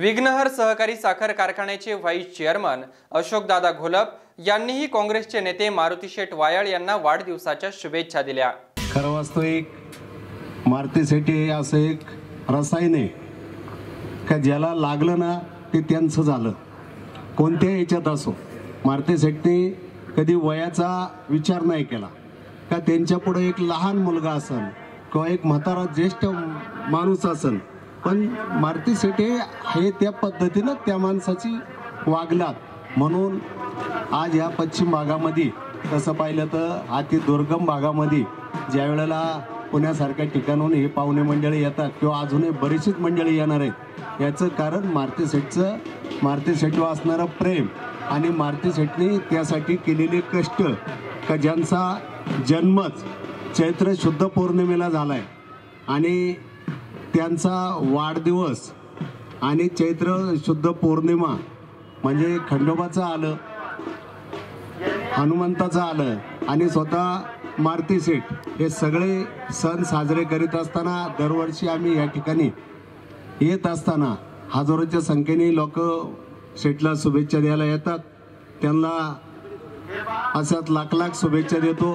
विघ्नहर सहकारी साखर कारखान्याचे व्हाईस चेअरमन अशोकदादा घोलप यांनीही काँग्रेसचे नेते मारुती शेठ वायळ यांना वाढदिवसाच्या शुभेच्छा दिल्या. खरं वास्तविक मारुती शेट्टी हे असं एक रसायन आहे. का ज्याला लागलं ना ते त्यांचं झालं. कोणत्या याच्यात असो मारुती सेठने कधी वयाचा विचार नाही केला. का त्यांच्यापुढे एक लहान मुलगा असन किंवा एक म्हातारा ज्येष्ठ माणूस असन पण मारुती सेठे हे त्या पद्धतीनं त्या माणसाची वागलात. म्हणून आज या पश्चिम भागामध्ये तसं पाहिलं तर अति दुर्गम भागामध्ये ज्या वेळेला पुण्यासारख्या ठिकाणून हे पाहुणे मंडळी येतात किंवा अजूनही बरीचशीच मंडळी येणार आहेत याचं कारण मारुती सेठचं मारुती सेठवर असणारं प्रेम आणि मारुती शेटने त्यासाठी केलेले कष्ट का ज्यांचा जन्मच चैत्र शुद्ध पौर्णिमेला झाला आहे आणि त्यांचा वाढदिवस आणि चैत्र शुद्ध पौर्णिमा म्हणजे खंडोबाचं आलं हनुमंताचं आलं आणि स्वतः मारुती सेठ हे सगळे सण साजरे करीत असताना दरवर्षी आम्ही या ठिकाणी येत असताना हजारोच्या संख्येने लोक शेठला शुभेच्छा द्यायला येतात. त्यांना अशाच लाख लाख शुभेच्छा देतो.